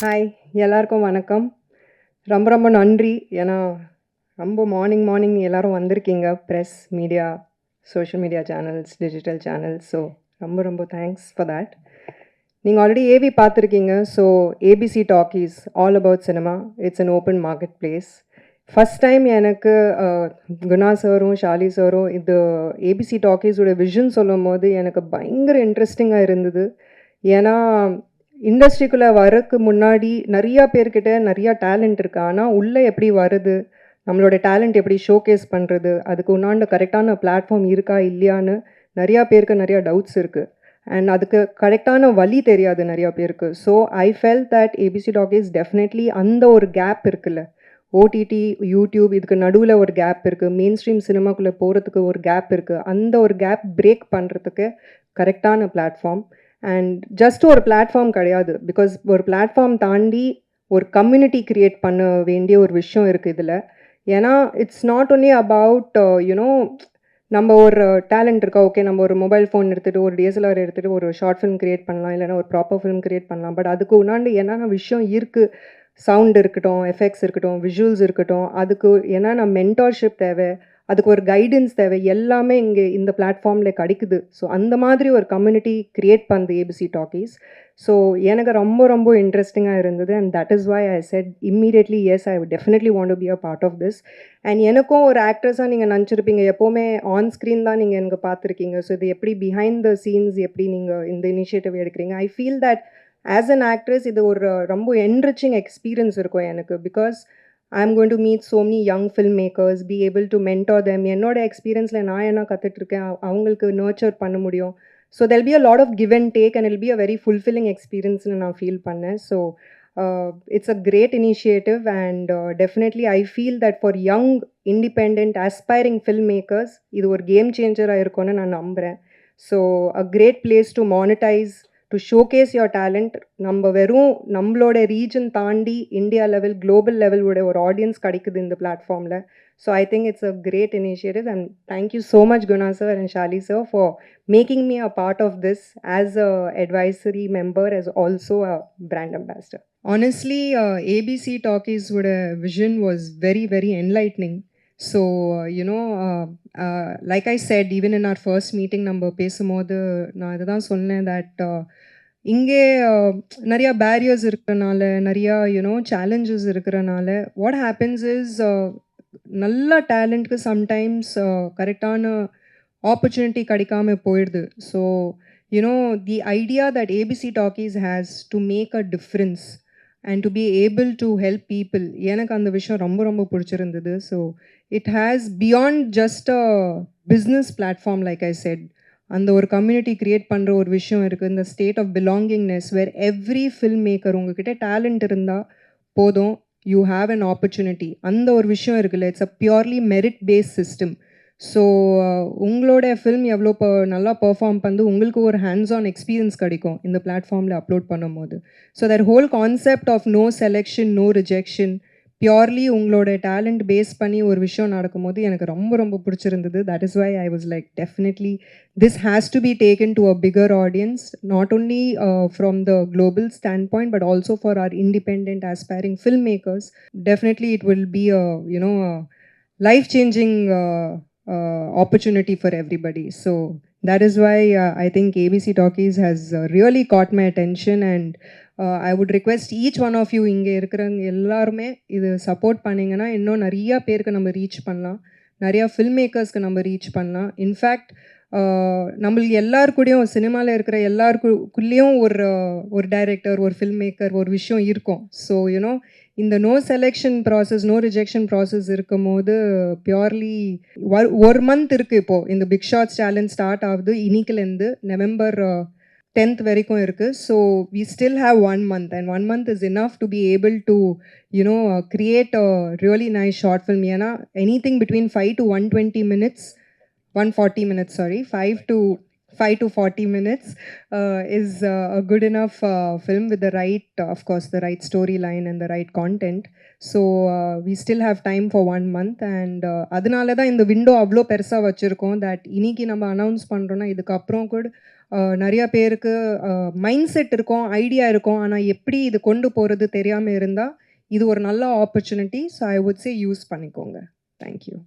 Hi எல்லாருக்கும் வணக்கம். ரொம்ப ரொம்ப நன்றி. ஏன்னா ரொம்ப மார்னிங் மார்னிங் எல்லாரும் வந்திருக்கீங்க. Press media social media channels digital channels so ரொம்ப ரொம்ப தேங்க்ஸ் ஃபார் தேட் நீங்கள் ஆல்ரெடி ஏவி பார்த்துருக்கீங்க. So ABC talkies all about cinema it's an open marketplace first time எனக்கு குணா சாரும் ஷாலி சாரும் இது ஏபிசி டாக்கீஸோட விஷன் சொல்லும் போது எனக்கு பயங்கர இன்ட்ரெஸ்டிங்காக இருந்தது. ஏன்னா இண்டஸ்ட்ரிக்குள்ளே வரக்கு முன்னாடி நிறையா பேர்கிட்ட நிறையா டேலண்ட் இருக்குது ஆனால் உள்ளே எப்படி வருது நம்மளோட டேலண்ட் எப்படி ஷோகேஸ் பண்ணுறது அதுக்கு உண்டாண்ட கரெக்டான பிளாட்ஃபார்ம் இருக்கா? இல்லையான்னு நிறையா பேருக்கு நிறையா டவுட்ஸ் இருக்குது அண்ட் அதுக்கு கரெக்டான வழி தெரியாது நிறையா பேருக்கு. So I feel that ABC talkies definitely அந்த ஒரு கேப் இருக்குல்ல. ஓடிடி யூடியூப் இதுக்கு நடுவில் ஒரு கேப் இருக்குது மெயின் ஸ்ட்ரீம் சினிமாக்குள்ளே போகிறதுக்கு ஒரு கேப் இருக்குது அந்த ஒரு கேப் பிரேக் பண்ணுறதுக்கு கரெக்டான பிளாட்ஃபார்ம் அண்ட் ஜஸ்ட் ஒரு பிளாட்ஃபார்ம் கிடையாது. பிகாஸ் ஒரு பிளாட்ஃபார்ம் தாண்டி ஒரு கம்யூனிட்டி க்ரியேட் பண்ண வேண்டிய ஒரு விஷயம் இருக்குது இதில். ஏன்னா it's not only about you know நம்ம ஒரு டேலண்ட் இருக்கா? ஓகே நம்ம ஒரு மொபைல் ஃபோன் எடுத்துகிட்டு ஒரு டிஎஸ்எல்ஆர் எடுத்துகிட்டு ஒரு ஷார்ட் ஃபிலிம் க்ரியேட் பண்ணலாம் இல்லைன்னா ஒரு ப்ராப்பர் ஃபிலிம் க்ரியேட் பண்ணலாம். பட் அதுக்கு உண்டாண்டு என்னென்ன விஷயம் இருக்குது சவுண்ட் இருக்கட்டும் எஃபெக்ட்ஸ் இருக்கட்டும் விஷுவல்ஸ் இருக்கட்டும் அதுக்கு என்னென்ன மென்டார்ஷிப் தேவை? அதுக்கு ஒரு கைடன்ஸ் தேவை. எல்லாமே இங்கே இந்த பிளாட்ஃபார்மில் கிடைக்குது. ஸோ அந்த மாதிரி ஒரு கம்யூனிட்டி க்ரியேட் பண்ணுது ஏபிசி டாக்கீஸ் ஸோ எனக்கு ரொம்ப ரொம்ப இன்ட்ரெஸ்டிங்காக இருந்தது. And that is why I said immediately yes I definitely want to be a part of this and எனக்கும் ஒரு ஆக்ட்ரஸாக நீங்கள் நினச்சிருப்பீங்க. எப்போவுமே ஆன் ஸ்க்ரீன் தான் நீங்கள் எனக்கு பார்த்துருக்கீங்க. ஸோ இது எப்படி பிஹைண்ட் த சீன்ஸ் எப்படி நீங்கள் இந்த இனிஷியேட்டிவ் எடுக்கிறீங்க? ஐ feel that as an actress இது ஒரு ரொம்ப என்ரிச்சிங் எக்ஸ்பீரியன்ஸ் இருக்கும் எனக்கு. Because I going to meet so many young film makers B able to mentor them என்னோட எக்ஸ்பீரியன்ஸில் நான் என்ன கற்றுட்ருக்கேன் அவங்களுக்கு நர்ச்சர் பண்ண முடியும். So there'll be a lot of give and take and it'll be a very fulfilling எக்ஸ்பீரியன்ஸ்னு நான் feel பண்ணேன். So it's a great initiative and definitely I feel that for young independent aspiring film makers இது ஒரு game சேஞ்சராக இருக்கும்னு நான் நம்புகிறேன் so a great place to monetize to showcase your talent நம்ம வெறும் நம்மளோட ரீஜன் தாண்டி இந்தியா லெவல் குளோபல் லெவலோட ஒரு ஆடியன்ஸ் கிடைக்குது இந்த பிளாட்ஃபார்மில் so I think it's a great initiative and thank you so much Guna sir and Shali sir for making me a part of this as a advisory member as also a brand ambassador. Honestly, uh, ABC Talkies would a vision was very very enlightening. So uh, you know, uh, uh, like I said, even in our first meeting, நம்ம பேசும்போது நான் இதுதான் சொன்னேன் that uh, இங்கே uh, நிறையா barriers இருக்கிறனால நிறையா you know challenges இருக்கிறனால வாட் ஹேப்பன்ஸ் இஸ் நல்ல டேலண்ட்க்கு சம்டைம்ஸ் கரெக்டான ஆப்பர்ச்சுனிட்டி கிடைக்காம போயிடுது. So you know the idea that ABC talkies has to make a difference and to be able to help people எனக்கு அந்த விஷயம் ரொம்ப ரொம்ப பிடிச்சிருந்தது. So it has beyond just a business platform like I said அந்த ஒரு community create பண்ணுற ஒரு விஷயம் இருக்குது இந்த state of belongingness where every film maker உங்ககிட்ட டேலண்ட் இருந்தால் போதும். யூ ஹாவ் அன் ஆப்பர்ச்சுனிட்டி அந்த ஒரு விஷயம் இருக்குல்ல it's a purely merit based system so uh, உங்களோட ஃபில்ம் எவ்வளோ ப நல்லா பர்ஃபார்ம் பண்ணி உங்களுக்கு ஒரு ஹேண்ட்ஸ் ஆன் எக்ஸ்பீரியன்ஸ் கிடைக்கும் இந்த பிளாட்ஃபார்மில் அப்லோட் பண்ணும்போது. So that whole concept of no selection no rejection purely உங்களோட டேலண்ட் பேஸ் பண்ணி ஒரு விஷயம் நடக்கும்போது எனக்கு ரொம்ப ரொம்ப பிடிச்சிருந்தது. That is why I was like definitely this has to be taken to a bigger audience not only from the global standpoint but also for our independent aspiring film makers definitely it will be you know a opportunity for everybody. So that is why uh, I think ABC Talkies has uh, really caught my attention, and uh, I would request each one of you இங்கே இருக்கிறவங்க எல்லாருமே இது support பண்ணீங்கன்னா இன்னும் நிறையா பேருக்கு நம்ம reach பண்ணலாம் நிறையா ஃபில்ம் மேக்கர்ஸ்க்கு நம்ம ரீச் பண்ணலாம் இன்ஃபேக்ட் நம்மளுக்கு எல்லாருக்கூடயும் சினிமாவில் இருக்கிற எல்லாருக்குள்ளேயும் ஒரு ஒரு டைரக்டர் ஒரு ஃபில்ம் மேக்கர் ஒரு விஷயம் இருக்கும். ஸோ யூனோ இந்த no selection process no rejection process இருக்கும் போது பியூர்லி ஒரு மந்த் இருக்குது இப்போது இந்த பிக் ஷாட்ஸ் சேலஞ்ச் ஸ்டார்ட் ஆகுது. இன்னைக்குலேருந்து நவம்பர் டென்த் வரைக்கும் இருக்குது so we still have one month and one month is enough to be able to you know create a really nice short film ஏன்னா anything between five to one twenty minutes 140 minutes sorry. 5 to 5 to 40 minutes uh, is uh, a good enough uh, film with the right right of course the right storyline and the right content. So uh, we still have time for one month and uh, அதனால தான் இந்த window அவ்வளோ பெருசாக வச்சுருக்கோம் that இன்னைக்கு நம்ம announce பண்ணுறோன்னா இதுக்கப்புறம் கூட uh, நிறையா பேருக்கு மைண்ட் செட் இருக்கும் ஐடியா இருக்கும். ஆனால் எப்படி இது கொண்டு போகிறது தெரியாமல் இருந்தால் இது ஒரு நல்ல opportunity so I would say use பண்ணிக்கோங்க. Thank you